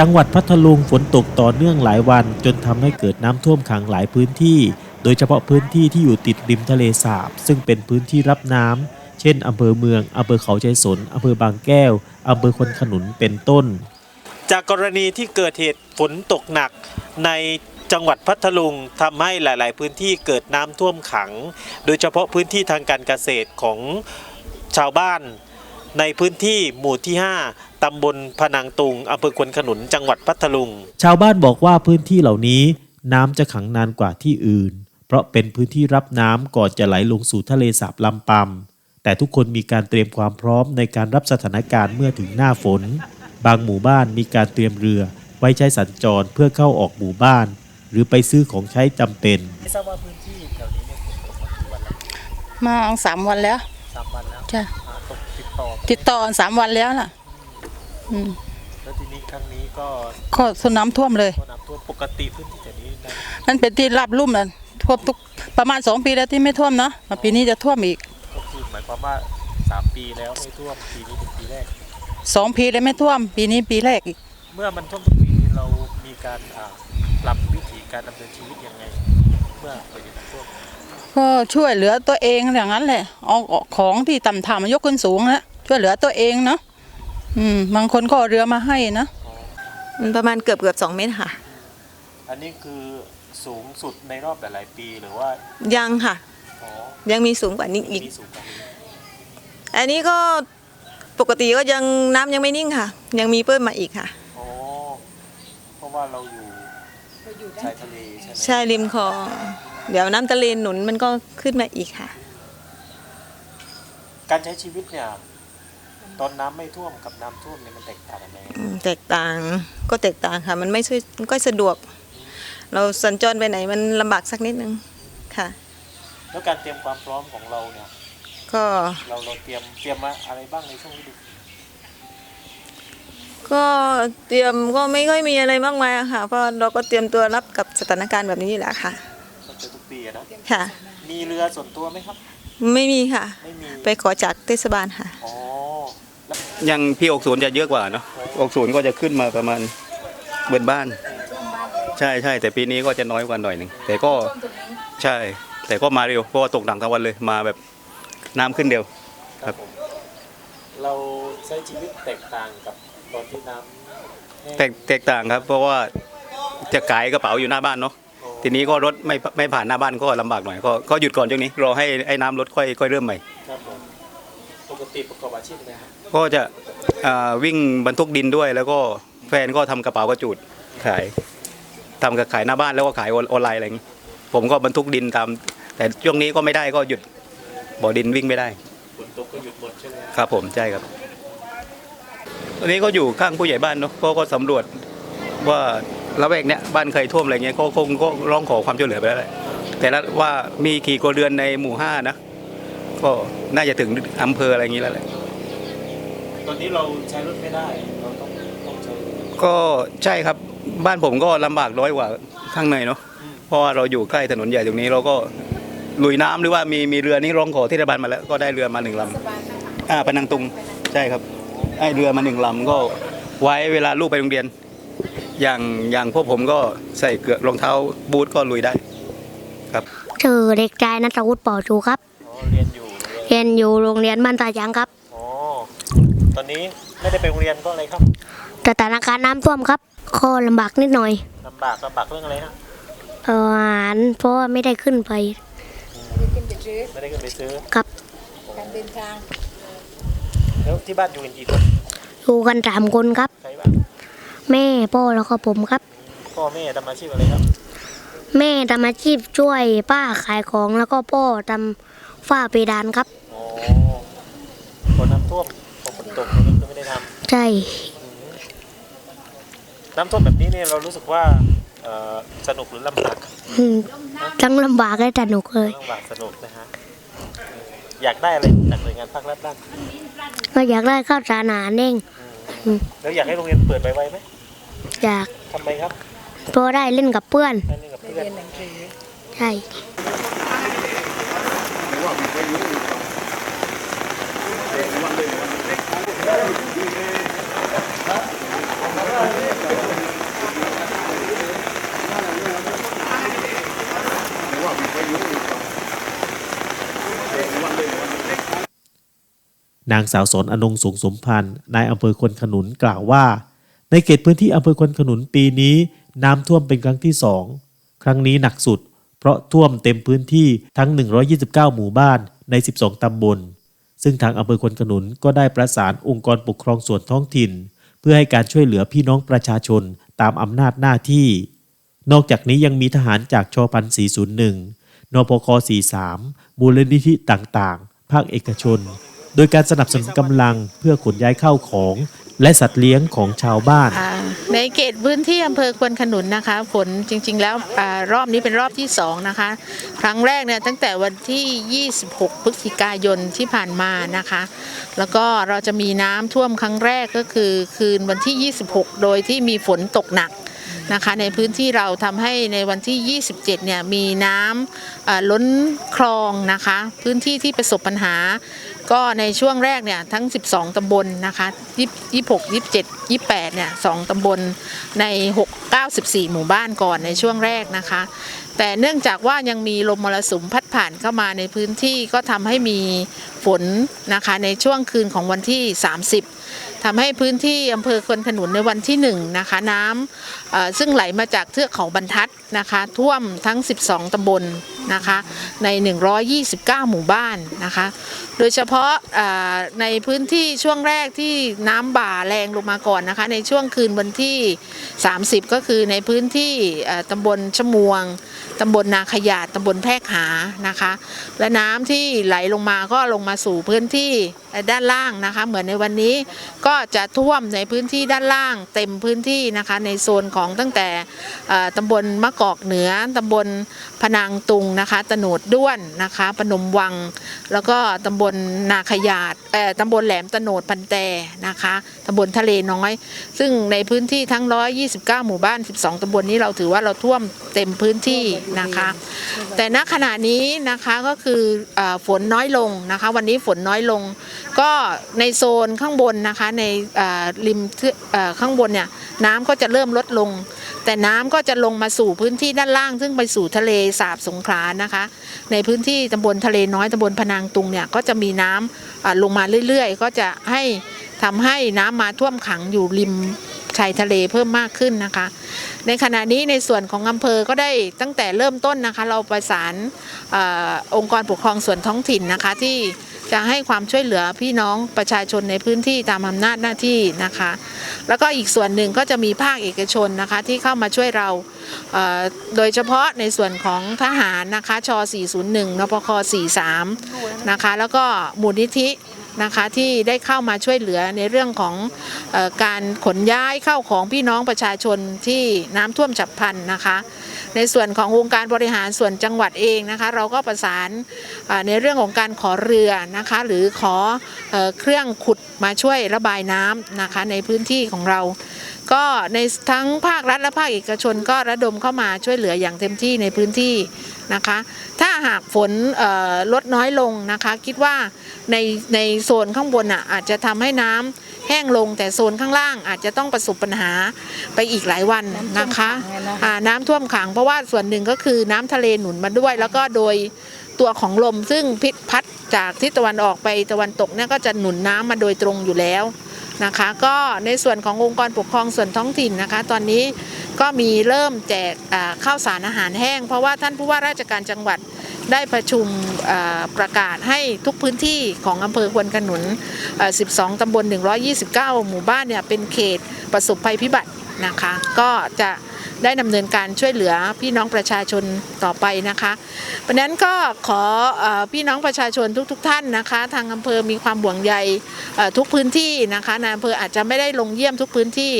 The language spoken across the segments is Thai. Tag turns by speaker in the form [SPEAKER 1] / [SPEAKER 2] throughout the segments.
[SPEAKER 1] จังหวัดพัทลุงฝนตกต่อเนื่องหลายวัน จนทำให้เกิดน้ำท่วมขังหลายพื้นที่ โดยเฉพาะพื้นที่ที่อยู่ติดริมทะเลสาบ ซึ่งเป็นพื้นที่รับน้ำเช่นอำเภอเมืองอำเภอเขาใจสนอำเภอบางแก้วอำเภอคนขนุนเป็นต้น จากกรณีที่เกิดเหตุฝนตกหนักในจังหวัดพัทลุงทำให้หลาย ๆ พื้นที่เกิดน้ำท่วมขัง โดยเฉพาะพื้นที่ทางการเกษตรของชาวบ้าน ในพื้นที่หมู่ที่ 5 ตำบลพนังตุงอำเภอควนขนุนจังหวัดพัทลุง ชาวบ้านบอกว่าพื้นที่เหล่านี้น้ำจะขังนานกว่าที่อื่น เพราะเป็นพื้นที่รับน้ำก่อนจะไหลลงสู่ทะเลสาบลำปำแต่ทุกคนมีการเตรียมความพร้อมในการรับสถานการณ์เมื่อถึงหน้าฝน บางหมู่บ้านมีการเตรียมเรือ ไว้ใช้สัญจรเพื่อเข้าออกหมู่บ้าน หรือไปซื้อของใช้จำเป็นไม่ทราบว่าพื้นที่แถวนี้เนี่ยตกกี่วันแล้ว
[SPEAKER 2] มาสามวันแล้ว
[SPEAKER 1] สามวันแล้ว
[SPEAKER 2] จ้ะ
[SPEAKER 1] ตกติดต่อ
[SPEAKER 2] ติดต่อสามวันแล้วล่ะ อืม
[SPEAKER 1] แล้วทีนี้ครั้งนี้ก็
[SPEAKER 2] ก็สน้ำท่วมเลย
[SPEAKER 1] ก็น้ำท่วมปกติพื้นที่แถวนี้นะ
[SPEAKER 2] มันเป็นที่ราบลุ่มนะท่วมทุกประมาณสองปีแล้วที่ไม่ท่วมเนาะมาปีนี้จะท่วมอีก
[SPEAKER 1] ก็คือหมายความว่าสามปีแล้วไม่ท่วมปีนี้เป็นปีแรก
[SPEAKER 2] สองปีเลยไม่ท่วม ปีนี้ปีแรกอีก
[SPEAKER 1] เมื่อมันท่วมทุกปีนี้เรามีการอ่าปรับวิถีการดำเนินชีวิตยังไง เมื่อเกิดเหตุท่วม
[SPEAKER 2] ก็ช่วยเหลือตัวเองอย่างนั้นแหละเอาของที่ต่ำๆมายกขึ้นสูงนะช่วยเหลือตัวเองเนาะอืมบางคนก็เอาเรือมาให้นะ
[SPEAKER 3] มันประมาณเกือบเกือบสองเมตรค่ะ
[SPEAKER 1] อันนี้คือสูงสุดในรอบหลายๆปีหรือว่า
[SPEAKER 3] ยังค่ะ
[SPEAKER 1] อ๋อ
[SPEAKER 3] ยังมีสูงกว่านี้
[SPEAKER 1] ปี
[SPEAKER 3] อีก
[SPEAKER 1] นี้สูงกว่านี้
[SPEAKER 3] อันนี้ก็ปกติก็ยังน้ำยังไม่นิ่งค่ะ ยังมีเพิ่มมาอีกค่ะ
[SPEAKER 1] อ๋อเพราะว่าเราอยู่ชายทะเลใช่ไหม
[SPEAKER 3] ใช่ริมคลอง เดี๋ยวน้ำทะเลหนุนมันก็ขึ้นมาอีกค่ะ
[SPEAKER 1] การใช้ชีวิตเนี่ยตอนน้ำไม่ท่วมกับน้ำท่วมเนี่ยมันแตกต่างกันไหม
[SPEAKER 3] อืมแตกต่างก็แตกต่างค่ะ มันไม่ใช่มันก็สะดวก เราสัญจรไปไหนมันลำบากสักนิดนึงค่ะ
[SPEAKER 1] แล้วการเตรียมความพร้อมของเราเนี่ย
[SPEAKER 3] ก็
[SPEAKER 1] เราเราเตรียมเตรียมมาอะไรบ้างในช่วงฤดู
[SPEAKER 3] ก็เตรียมก็ไม่ค่อยมีอะไรมากมายอะค่ะ เพราะเราก็เตรียมตัวรับกับสถานการณ์แบบนี้อยู่แล้วค่ะ
[SPEAKER 1] ก็เจอทุกปีอะนะ
[SPEAKER 3] ค่ะ
[SPEAKER 1] มีเรือส่วนตัวไหมครับ
[SPEAKER 3] ไม่มีค่ะ
[SPEAKER 1] ไม่มี
[SPEAKER 3] ไปขอจากเทศบาลค่ะ
[SPEAKER 1] อ๋อแล้ว
[SPEAKER 4] ยังพี่อกศูนย์จะเยอะกว่าเนาะอกศูนย์ก็จะขึ้นมาประมาณเบินบ้าน ใช่ใช่แต่ปีนี้ก็จะน้อยกว่าหน่อยหนึ่งแต่ก็ใช่ แต่ก็มาเร็วเพราะว่าตกหนักทั้งวันเลยมาแบบน้ำขึ้นเดียว ครับ
[SPEAKER 1] ผมเราใช้ชีวิตแตกต่างกับตอนที่น้ำห้ง
[SPEAKER 4] แตกแตกต่างครับ เพราะว่าจะขายกระเป๋าอยู่หน้าบ้านเนาะ ทีนี้ก็รถไม่ไม่ผ่านหน้าบ้านก็ลำบากหน่อยก็ก็หยุดก่อนช่วงนี้รอให้ไอ้น้ำลดค่อยค่อยเริ่มใหม่
[SPEAKER 1] ครับผมปกติประกอบอาชีพอะไรครับ
[SPEAKER 4] ก็จะอ่าวิ่งบรรทุกดินด้วย แล้วก็แฟนก็ทำกระเป๋ากระจูดขายทำกับขายหน้าบ้านแล้วก็ขายออนไลน์อะไรอย่างนี้ ผมก็บรรทุกดินตาม แต่ช่วงนี้ก็ไม่ได้ก็หยุดบ่อดินวิ่งไม่ได้
[SPEAKER 1] ฝนตกก็หยุดหมดใช่ไหมครับ
[SPEAKER 4] ครับผมใช่ครับตอนนี้ก็อยู่ข้างผู้ใหญ่บ้านเนาะก็ก็สำรวจว่า ละแวกเนี้ยบ้านเคยท่วมอะไรเงี้ยก็คงก็ร้องขอความช่วยเหลือไปแล้วแหละแต่ละว่ามีกี่ครัวเรือนในหมู่ห้านะก็น่าจะถึงอำเภออะไรอย่างนี้แล้วแหละ
[SPEAKER 1] ตอนนี้เราใช้รถไม่ได้เราต้องต้องใช้
[SPEAKER 4] ก็ใช่ครับบ้านผมก็ลำบากน้อยกว่าข้างในเนาะเพราะว่าเราอยู่ใกล้ถนนใหญ่ตรงนี้เราก็ลุยน้ำหรือว่ามีมีเรือนี่ร้องขอที่รัฐบาลมาแล้วก็ได้เรือมาหนึ่งลำอ่าปนังตุงใช่ครับได้เรือมาหนึ่งลำก็ไว้เวลาลูกไปโรงเรียน อย่างอย่างพวกผมก็ใส่เกลือรองเท้าบูทก็ลุยได้
[SPEAKER 5] ชื่อเด็กชายนัทวุฒิป่อชูครับ
[SPEAKER 1] อ๋อเรียนอยู่โรงเรียน
[SPEAKER 5] เรียนอยู่โรงเรียนบ้านตาจังครับ
[SPEAKER 1] อ๋อตอนนี้ไม่ได้ไปโรงเรียนก็อะไรครับ
[SPEAKER 5] สถานการณ์น้ำท่วมครับก็ลำบากนิดหน่อย
[SPEAKER 1] ลำบากลำบากเรื่องอะไรฮะ
[SPEAKER 5] เอออาหารเพราะว่าไม่ได้ขึ้นไป
[SPEAKER 1] ไม่ได้ขึ้นไปซื้อ
[SPEAKER 5] ครับ
[SPEAKER 1] แล้วที่บ้านอยู่กันกี่คน
[SPEAKER 5] อยู่กันสามคนครับ
[SPEAKER 1] ใครบ้าง
[SPEAKER 5] แม่พ่อแล้วก็ผมครับ
[SPEAKER 1] พ่อแม่ทำอาชีพอะไรครับ
[SPEAKER 5] แม่ทำอาชีพช่วยป้าขายของแล้วก็พ่อทำฝ้าเพดานครับ
[SPEAKER 1] อ๋อพอน้ำท่วมพอฝนตกนี่ก็ไม่ได้ท
[SPEAKER 5] ใช่ำ
[SPEAKER 1] น้ำท่วมแบบนี้เนี่ยเรารู้สึกว่าเอ่อสนุกหรือลำบาก
[SPEAKER 5] อืมทั้งลำบากและสนุกเลย
[SPEAKER 1] ลำบากสนุกนะฮะเอออยากได้อะไรจากหน่วยงานภาครัฐบ้าง
[SPEAKER 5] ก็อยากได้ข้าวสารอาหารเองอืม
[SPEAKER 1] แล้วอยากให้โรงเรียนเปิดไวๆไหม
[SPEAKER 5] อยาก
[SPEAKER 1] ทำไมครับ
[SPEAKER 5] เพราะได้เล่นกับเพื่อน
[SPEAKER 1] ได้เล่นกับเพื่อน
[SPEAKER 5] ใช่
[SPEAKER 1] นางสาวสนอนงสูงสมพันธ์นายอำเภอควนขนุนกล่าวว่า ในเขตพื้นที่อำเภอควนขนุนปีนี้ น้ำท่วมเป็นครั้งที่สองครั้งนี้หนักสุด เพราะท่วมเต็มพื้นที่ทั้ง 129 หมู่บ้านใน 12 ตำบล ซึ่งทางอำเภอควนขนุนก็ได้ประสานองค์กรปกครองส่วนท้องถิ่น เพื่อให้การช่วยเหลือพี่น้องประชาชนตามอำนาจหน้าที่ นอกจากนี้ยังมีทหารจากชพัน401นพค43มูลนิธิต่างๆ ภาคเอกชน โดยการสนับสนุนกำลังเพื่อขนย้ายเข้าของ และสัตว์เลี้ยงของชาวบ้าน
[SPEAKER 6] อ่าในเขตพื้นที่อำเภอควนขนุนนะคะ ฝนจริง ๆ แล้วอารอบนี้เป็นรอบที่สองนะคะ ครั้งแรกเนี่ยตั้งแต่วันที่ 26 พฤศจิกายนที่ผ่านมานะคะ แล้วก็เราจะมีน้ำท่วมครั้งแรกก็คือคืนวันที่ 26 โดยที่มีฝนตกหนักนะคะ ในพื้นที่เราทำให้ในวันที่ 27 เนี่ยมีน้ำเอ่อล้นคลองนะคะ พื้นที่ที่ประสบปัญหา ก็ในช่วงแรกเนี่ยทั้ง 12 ตำบลนะคะ26 27 28เนี่ย2ตำบลใน 6 94 หมู่บ้านก่อนในช่วงแรกนะคะ แต่เนื่องจากว่ายังมีลมมรสุมพัดผ่านเข้ามาในพื้นที่ก็ทำให้มีฝนนะคะในช่วงคืนของวันที่ 30 ทำให้พื้นที่อำเภอควนขนุนในวันที่1นะคะน้ำซึ่งไหลมาจากเทือกเขาบรรทัดนะคะ ท่วมทั้ง 12 ตำบลนะคะใน 129 หมู่บ้านนะคะ โดยเฉพาะในพื้นที่ช่วงแรกที่น้ำบ่าแรงลงมาก่อนนะคะ ในช่วงคืนวันที่ 30 ก็คือในพื้นที่ตำบลชมวง ตำบลนาขยาดตำบลแพรกหานะคะ และน้ำที่ไหลลงมาก็ลงมาสู่พื้นที่ด้านล่างนะคะ เหมือนในวันนี้ก็จะท่วมในพื้นที่ด้านล่าง เต็มพื้นที่นะคะ ในโซนของตั้งแต่ตำบลมะกอกเหนือตำบลพนางตุงนะคะตโนดด้วนนะคะปนมวัง แล้วก็ตำบลนาขยาดเอ่อตำบลแหลมตโนดพันแต่นะคะตำบลทะเลน้อย ซึ่งในพื้นที่ทั้ง 129 หมู่บ้าน 12ตำบลนี้เราถือว่าเราท่วมเต็มพื้นที่นะคะ แต่ณขณะนี้นะคะก็คืออฝนน้อยลงนะคะ วันนี้ฝนน้อยลง ก็ในโซนข้างบนนะคะในริมข้างบนเนี่ยน้ำก็จะเริ่มลดลง แต่น้ำก็จะลงมาสู่พื้นที่ด้านล่าง ซึ่งไปสู่ทะเลสาบสงขลานะคะ ในพื้นที่ตำบลทะเลน้อยตำบลพนางตุงเนี่ยก็จะมีน้ำอ่าลงมาเรื่อยๆ ก็จะให้ทำให้น้ำมาท่วมขังอยู่ริม ชายทะเลเพิ่มมากขึ้นนะคะ ในขณะนี้ในส่วนของอำเภอก็ได้ตั้งแต่เริ่มต้นนะคะ เราประสานอองค์กรปกครองส่วนท้องถิ่นนะคะที่จะให้ความช่วยเหลือพี่น้องประชาชนในพื้นที่ตามอำนาจหน้าที่นะคะ แล้วก็อีกส่วนหนึ่งก็จะมีภาคเอกชนนะคะที่เข้ามาช่วยเราเโดยเฉพาะในส่วนของทหารนะคะช 401 นปค 43 นะคะ แล้วก็มูลนิธิ นะคะที่ได้เข้ามาช่วยเหลือในเรื่องของออการขนย้ายเข้าของพี่น้องประชาชนที่น้ำท่วมฉับพลันนะคะ ในส่วนขององค์การบริหารส่วนจังหวัดเองนะคะเราก็ประสานในเรื่องของการขอเรือนะคะหรือขอเอเครื่องขุดมาช่วยระบายน้ำนะคะในพื้นที่ของเรา ก็ในทั้งภาครัฐและภาคเอกชนก็ระดมเข้ามาช่วยเหลืออย่างเต็มที่ในพื้นที่นะคะ ถ้าหากฝนเอ่อลดน้อยลงนะคะ คิดว่าในในโซนข้างบนอะอาจจะทำให้น้ำแห้งลงแต่โซนข้างล่างอาจจะต้องประสบปัญหาไปอีกหลายวันนะคะอ่าน้ำท่วมขังเพราะว่าส่วนหนึ่งก็คือน้ำทะเลหนุนมาด้วย แล้วก็โดยตัวของลมซึ่งพิษพัดจากทิศตะวันออกไปตะวันตกเนี่ยก็จะหนุนน้ำมาโดยตรงอยู่แล้ว นะคะ ก็ในส่วนขององค์กรปกครองส่วนท้องถิ่นนะคะ ตอนนี้ก็มีเริ่มแจกข้าวสารอาหารแห้ง เพราะว่าท่านผู้ว่าราชการจังหวัดได้ประชุมประกาศให้ทุกพื้นที่ของอำเภอควนขนุน 12 ตำบล 129 หมู่บ้านเนี่ยเป็นเขตประสบภัยพิบัตินะคะ ก็จะ ได้ดำเนินการช่วยเหลือพี่น้องประชาชนต่อไปนะคะเพราะนั้นก็ขออพี่น้องประชาชนทุกๆทท่านนะคะ ทางอำเภอมีความห่วงใยเอ่อทุกพื้นที่นะคะนายอำเภออาจจะไม่ได้ลงเยี่ยมทุกพื้นที่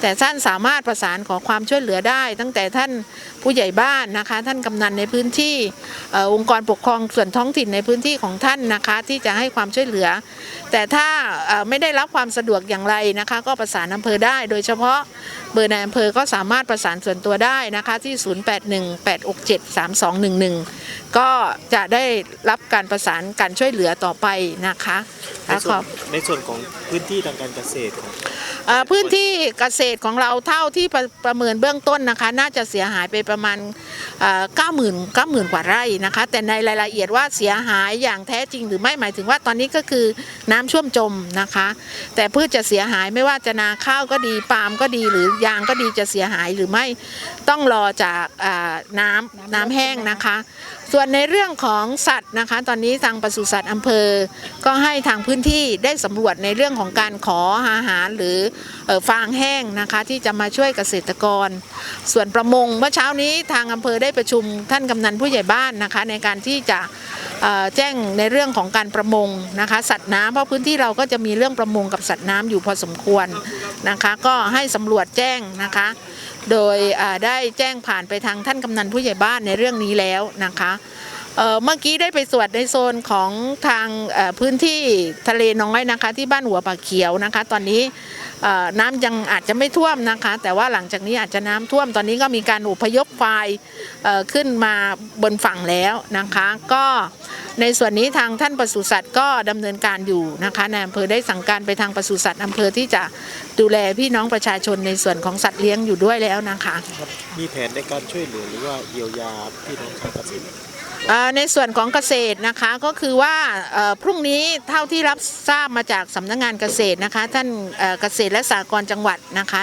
[SPEAKER 6] แต่ท่านสามารถประสานขอความช่วยเหลือได้ ตั้งแต่ท่านผู้ใหญ่บ้านนะคะ ท่านกำนันในพื้นที่อองค์กรปกครองส่วนท้องถิ่นในพื้นที่ของท่านนะคะที่จะให้ความช่วยเหลือ แต่ถ้าไม่ได้รับความสะดวกอย่างไรนะคะ ก็ประสานอำเภอได้ โดยเฉพาะเบอร์ในอำเภอก็สามารถประสานส่วนตัวได้นะคะที่ 0818673211 ก็จะได้รับการประสานการช่วยเหลือต่อไปนะคะ
[SPEAKER 1] ในส่ว
[SPEAKER 6] น
[SPEAKER 1] ในส่วนของพื้นที่ทางการเกษตรของ
[SPEAKER 6] พื้นที่เกษตรของเราเท่าที่ประประเมินเบื้องต้นนะคะ น่าจะเสียหายไปประมาณเก้าหมื่นเก้าหมื่นกว่าไร่นะคะ แต่ในรายละเอียดว่าเสียหายอย่างแท้จริงหรือไม่หมายถึงว่าตอนนี้ก็คือน้ำช่วมจมนะคะ แต่พืชจะเสียหายไม่ว่าจะนาข้าวก็ดีปาล์มก็ดีหรือยางก็ดีจะเสียหายหรือไม่ต้องรอจากอ่าน้ำน้ำแห้งนะคะ ส่วนในเรื่องของสัตว์นะคะ ตอนนี้ทางปศุสัตว์อำเภอ ก็ให้ทางพื้นที่ได้สำรวจในเรื่องของการขออาหารหรือฟางแห้งนะคะที่จะมาช่วยเกษตรกร ส่วนประมงเมื่อเช้านี้ทางอำเภอได้ประชุมท่านกำนันผู้ใหญ่บ้านนะคะ ในการที่จะแจ้งในเรื่องของการประมงนะคะ สัตว์น้ำเพราะพื้นที่เราก็จะมีเรื่องประมงกับสัตว์น้ำอยู่พอสมควรนะคะ ก็ให้สำรวจแจ้งนะคะ โดยได้แจ้งผ่านไปทางท่านกำนันผู้ใหญ่บ้านในเรื่องนี้แล้วนะคะเมื่อกี้ได้ไปสวดในโซนของทางพื้นที่ทะเลน้อยนะคะ ที่บ้านหัวปากเขียวนะคะ ตอนนี้ น้ำยังอาจจะไม่ท่วมนะคะ แต่ว่าหลังจากนี้อาจจะน้ำท่วมตอนนี้ก็มีการอพยพควายขึ้นมาบนฝั่งแล้วนะคะ ก็ในส่วนนี้ทางท่านปศุสัตว์ก็ดำเนินการอยู่นะคะในอำเภอได้สั่งการไปทางปศุสัตว์อำเภอที่จะดูแลพี่น้องประชาชนในส่วนของสัตว์เลี้ยงอยู่ด้วยแล้วนะคะ
[SPEAKER 1] มีแผนในการช่วยเหลือหรือว่าเยียวยาพี่น้องชาวเกษตร
[SPEAKER 6] ในส่วนของเกษตรนะคะก็คือว่าพรุ่งนี้เท่าที่รับทราบมาจากสำนักงานเกษตรนะคะท่านเอ่อเกษตรและสหกรณ์จังหวัดนะคะ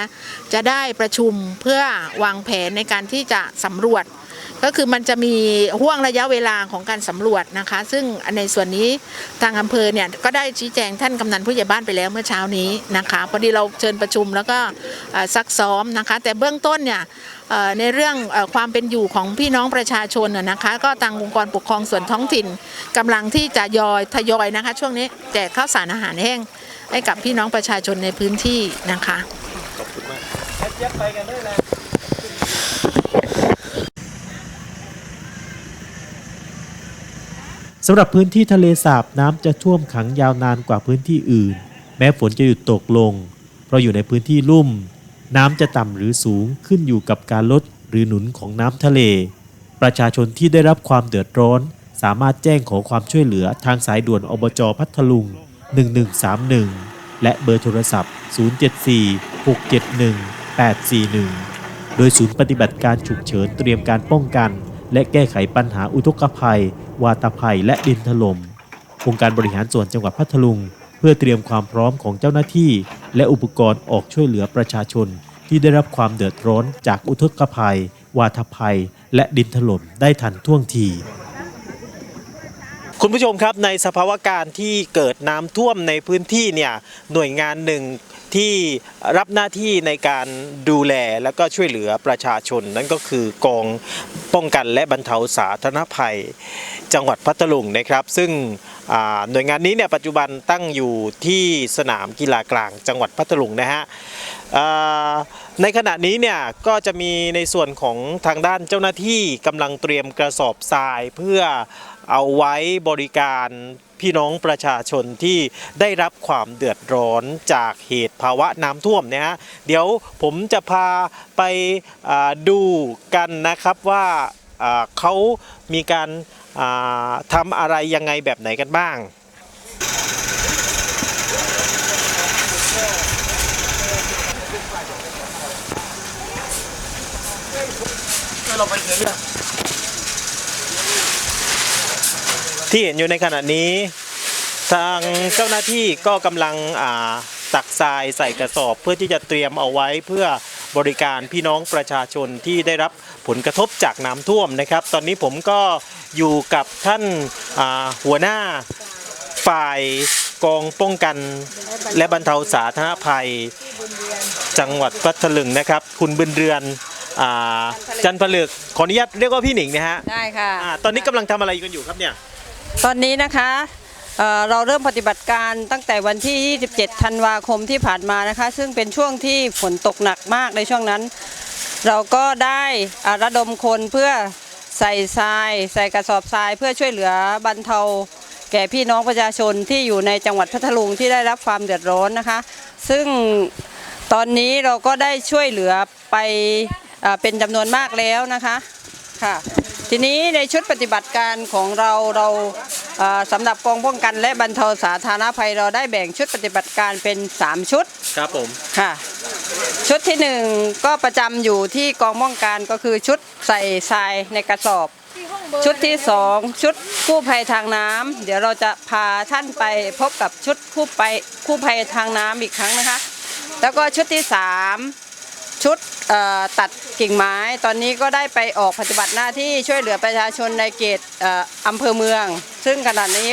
[SPEAKER 6] จะได้ประชุมเพื่อวางแผนในการที่จะสำรวจ ก็คือมันจะมีห่วงระยะเวลาของการสำรวจนะคะ ซึ่งในส่วนนี้ทางอำเภอเนี่ยก็ได้ชี้แจงท่านกำนันผู้ใหญ่บ้านไปแล้วเมื่อเช้านี้นะคะพอดีเราเชิญประชุมแล้วก็ซักซ้อมนะคะ แต่เบื้องต้นเนี่ยในเรื่องความเป็นอยู่ของพี่น้องประชาชนนะนะคะ ก็ทางองค์กรปกครองส่วนท้องถิ่นกำลังที่จะยอยทยอยนะคะ ช่วงนี้แจกข้าวสารอาหารแห้งให้กับพี่น้องประชาชนในพื้นที่นะคะ
[SPEAKER 1] สำหรับพื้นที่ทะเลสาบน้ำจะท่วมขังยาวนานกว่าพื้นที่อื่น แม้ฝนจะหยุดตกลง เพราะอยู่ในพื้นที่ลุ่ม น้ำจะต่ำหรือสูงขึ้นอยู่กับการลดหรือหนุนของน้ำทะเล ประชาชนที่ได้รับความเดือดร้อน สามารถแจ้งขอความช่วยเหลือทางสายด่วนอบจพัทลุง 1131 และเบอร์โทรศัพท์ 074 671 841 โดยศูนย์ปฏิบัติการฉุกเฉินเตรียมการป้องกัน และแก้ไขปัญหาอุทกภัย วาตภัยและดินถล่มองค์การบริหารส่วนจังหวัดพัทลุง เพื่อเตรียมความพร้อมของเจ้าหน้าที่ และอุปกรณ์ออกช่วยเหลือประชาชน ที่ได้รับความเดือดร้อนจากอุทกภัย วาตภัย และดินถล่มได้ทันท่วงที คุณผู้ชมครับในสภาวะการที่เกิดน้ำท่วมในพื้นที่เนี่ยหน่วยงานหนึ่งที่รับหน้าที่ในการดูแลและก็ช่วยเหลือประชาชน นั่นก็คือกองป้องกันและบรรเทาสาธารณภัย จังหวัดพัทลุงนะครับ ซึ่งหน่วยงานนี้เนี่ยปัจจุบันตั้งอยู่ที่สนามกีฬากลางจังหวัดพัทลุงนะฮะ ในขณะนี้เนี่ยก็จะมีในส่วนของทางด้านเจ้าหน้าที่กำลังเตรียมกระสอบทรายเพื่อเอาไว้บริการพี่น้องประชาชนที่ได้รับความเดือดร้อนจากเหตุภาวะน้ำท่วมเนี่ยฮะเดี๋ยวผมจะพาไปดูกันนะครับว่าเขามีการทำอะไรยังไงแบบไหนกันบ้าง ที่เห็นอยู่ในขณะนี้ ทางเจ้าหน้าที่ก็กำลังอ่าตักทรายใส่กระสอบ เพื่อที่จะเตรียมเอาไว้เพื่อบริการพี่น้องประชาชนที่ได้รับผลกระทบจากน้ำท่วมนะครับ ตอนนี้ผมก็อยู่กับท่านอ่าหัวหน้าฝ่ายกองป้องกันและบรรเทาสาธารณภัย จังหวัดพัทลุงนะครับ คุณบุญเรือน อ่าจันทร์ผลึกขออนุญาตเรียกว่าพี่หนิงนะฮะ
[SPEAKER 7] ได้ค่ะ
[SPEAKER 1] อ่าตอนนี้กำลังทำอะไรกันอยู่ครับเนี่ย
[SPEAKER 7] ตอนนี้นะคะเอ่อเราเริ่มปฏิบัติการตั้งแต่วันที่ 27 ธันวาคมที่ผ่านมานะคะ ซึ่งเป็นช่วงที่ฝนตกหนักมากในช่วงนั้น เราก็ได้อ่าระดมคนเพื่อใส่ทราย ใส่กระสอบทรายเพื่อช่วยเหลือบรรเทา แก่พี่น้องประชาชนที่อยู่ในจังหวัดพัทลุงที่ได้รับความเดือดร้อนนะคะ ซึ่ง ตอนนี้เราก็ได้ช่วยเหลือไปอ่า เป็นจำนวนมากแล้วนะคะค่ะทีนี้ในชุดปฏิบัติการของเราเราเอ่อสำหรับกองป้องกัน และบรรเทาสาธารณภัยเราได้แบ่งชุดปฏิบัติการเป็น 3 ชุด
[SPEAKER 1] ครับผม
[SPEAKER 7] ค่ะ ชุดที่หนึ่งก็ประจำอยู่ที่กองป้องกันก็คือชุดใส่ทรายในกระสอบ ชุดที่สองชุดกู้ภัยทางน้ำเดี๋ยวเราจะพาท่านไปพบกับชุดกู้ไปกู้ภัยทางน้ำอีกครั้งนะคะ แล้วก็ชุดที่สาม ชุดตัดกิ่งไม้ ตอนนี้ก็ได้ไปออกปฏิบัติหน้าที่ช่วยเหลือประชาชนในเขตเอ่ออำเภอเมือง ซึ่งขณะนี้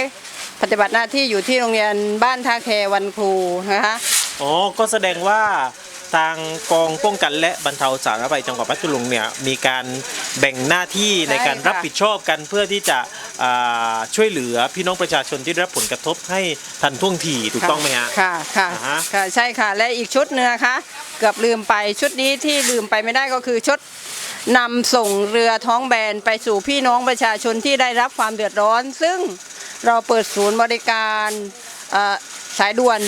[SPEAKER 7] ปฏิบัติหน้าที่อยู่ที่โรงเรียนบ้านท่าแควันครูนะคะ
[SPEAKER 1] อ๋อก็แสดงว่า ทางกองป้องกันและบรรเทาสาธารณภัยจังหวัดพัทลุงเนี่ยมีการแบ่งหน้าที่ในการ
[SPEAKER 7] ใช่ค่ะ
[SPEAKER 1] รับผิดชอบกันเพื่อที่จะอ่าช่วยเหลือพี่น้องประชาชนที่ได้รับผลกระทบให้ทันท่วงทีถูกต้องไหมฮะ
[SPEAKER 7] ค่ะค่ะ
[SPEAKER 1] อ่าฮะ
[SPEAKER 7] ค่ะใช่ค่ะ และอีกชุดเนื้นะคะเกือบลืมไปชุดนี้ที่ลืมไปไม่ได้ก็คือชุดนำส่งเรือท้องแบนไปสู่พี่น้องประชาชนที่ได้รับความเดือดร้อน ซึ่งเราเปิดศูนย์บริการเอ่อสายด่วน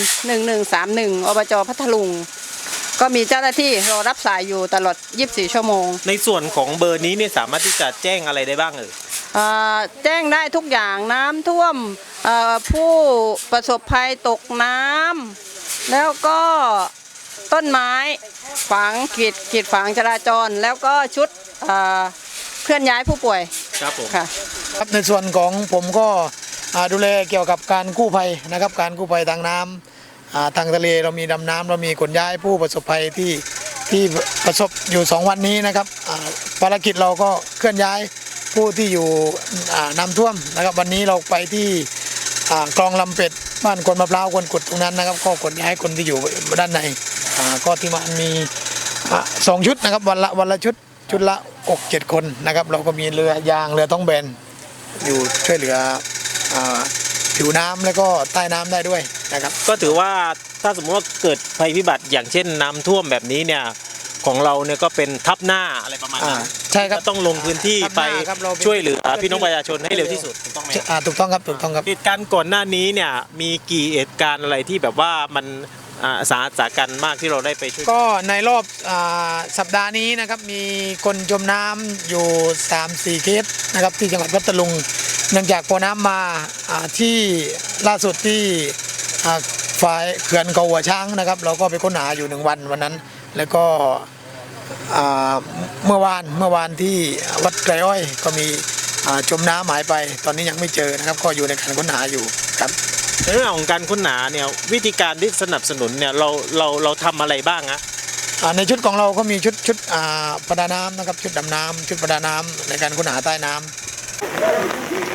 [SPEAKER 7] 1131 อบจพัทลุง ก็มีเจ้าหน้าที่รอรับสายอยู่ตลอด 24 ชั่วโมง
[SPEAKER 1] ในส่วนของเบอร์นี้เนี่ยสามารถที่จะแจ้งอะไรได้บ้างเอ่ย
[SPEAKER 7] เอ่อแจ้งได้ทุกอย่างน้ำท่วมเอ่อผู้ประสบภัยตกน้ำแล้วก็ต้นไม้ฝังขีดขีดฝังจราจร แล้วก็ชุดเอ่อเคลื่อนย้ายผู้ป่วย
[SPEAKER 1] ครับผม
[SPEAKER 7] ค่ะ
[SPEAKER 8] ครับในส่วนของผมก็อ่าดูแลเกี่ยวกับการกู้ภัยนะครับ การกู้ภัยทางน้ำอ่า ทางทะเลเรามีดำน้ำเรามีขนย้ายผู้ประสบภัยที่ที่ประสบอยู่ 2 วันนี้นะครับภารกิจเราก็เคลื่อนย้ายผู้ที่อยู่น้ำท่วมนะครับ วันนี้เราไปที่อ่ากลองลำเป็ดบ้านคนมะพร้าวคนกุดตรงนั้นนะครับก็ขนย้ายคนที่อยู่ด้านในก็ที่มันมีอสองชุดนะครับวันละวันละชุดชุดละอกเจ็ดคนนะครับ เราก็มีเรือยางเรือต้องแบนอยู่ช่วยเหลืออผิวน้ำแล้วก็ใต้น้ำได้ด้วย นะครับ
[SPEAKER 1] ก็ถือว่าถ้าสมมติว่าเกิดภัยพิบัติอย่างเช่นน้ำท่วมแบบนี้เนี่ยของเราเนี่ยก็เป็นทับหน้าอะไรประมาณ
[SPEAKER 8] อ่า
[SPEAKER 1] นั้น
[SPEAKER 8] ใช่ครับ
[SPEAKER 1] ก็ต้องลงพื้นที่
[SPEAKER 8] ทับห
[SPEAKER 1] ไป
[SPEAKER 8] น้าครับเราเป็น
[SPEAKER 1] ช่วยเหลือพี่น้องประชาชนให้เร็วที่สุดถูกต้องไหม
[SPEAKER 8] อ่าถูกต้องครับถูกต้องครับ
[SPEAKER 1] เหตุการณ์ก่อนหน้านี้เนี่ยมีกี่เหตุการณ์อะไรที่แบบว่ามันอ่าสาหัสสากันมากที่เราได้ไปช่วย
[SPEAKER 8] ก็ในรอบอาสัปดาห์นี้นะครับมีคนจมน้ำอยู่ 3-4 เคสนะครับที่จังหวัดพัทลุงเนื่องจากพอน้ำมาอ่าที่ล่าสุดที่อ่า ฝ่ายเขื่อนเกาหัวช้างนะครับ เราก็ไปค้นหาอยู่หนึ่งวันวันนั้น แล้วก็อ่าเมื่อวานเมื่อวานที่วัดไกรอ้อยก็มีอ่าจมน้ำหายไป ตอนนี้ยังไม่เจอนะครับ ก็อยู่ในการค้นหาอยู่ครับ
[SPEAKER 1] ในเรื่องของการค้นหาเนี่ยวิธีการที่สนับสนุนเนี่ยเราเราเราทำอะไรบ้างฮะ
[SPEAKER 8] อ่าในชุดของเราก็มีชุดชุดอ่าประดาน้ำนะครับชุดดำน้ำชุดประดาน้ำในการค้นหาใต้น้ำ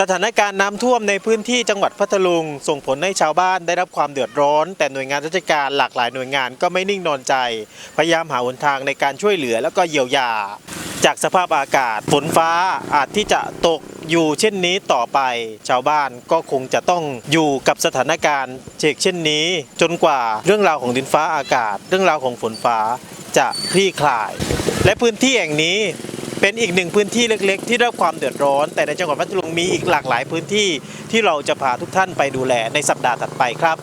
[SPEAKER 1] สถานการณ์น้ำท่วมในพื้นที่จังหวัดพัทลุง ส่งผลให้ชาวบ้านได้รับความเดือดร้อน แต่หน่วยงานราชการหลากหลายหน่วยงานก็ไม่นิ่งนอนใจ พยายามหาหนทางในการช่วยเหลือแล้วก็เยียวยา จากสภาพอากาศฝนฟ้าอาจที่จะตกอยู่เช่นนี้ต่อไป ชาวบ้านก็คงจะต้องอยู่กับสถานการณ์เช่นเช่นนี้ จนกว่าเรื่องราวของดินฟ้าอากาศ เรื่องราวของฝนฟ้าจะคลี่คลาย และพื้นที่แห่งนี้ เป็นอีกหนึ่งพื้นที่เล็กๆ ที่ได้รับความเดือดร้อน แต่ในจังหวัดพัทลุงมีอีกหลากหลายพื้นที่ที่เราจะพาทุกท่านไปดูแลในสัปดาห์ถัดไปครับ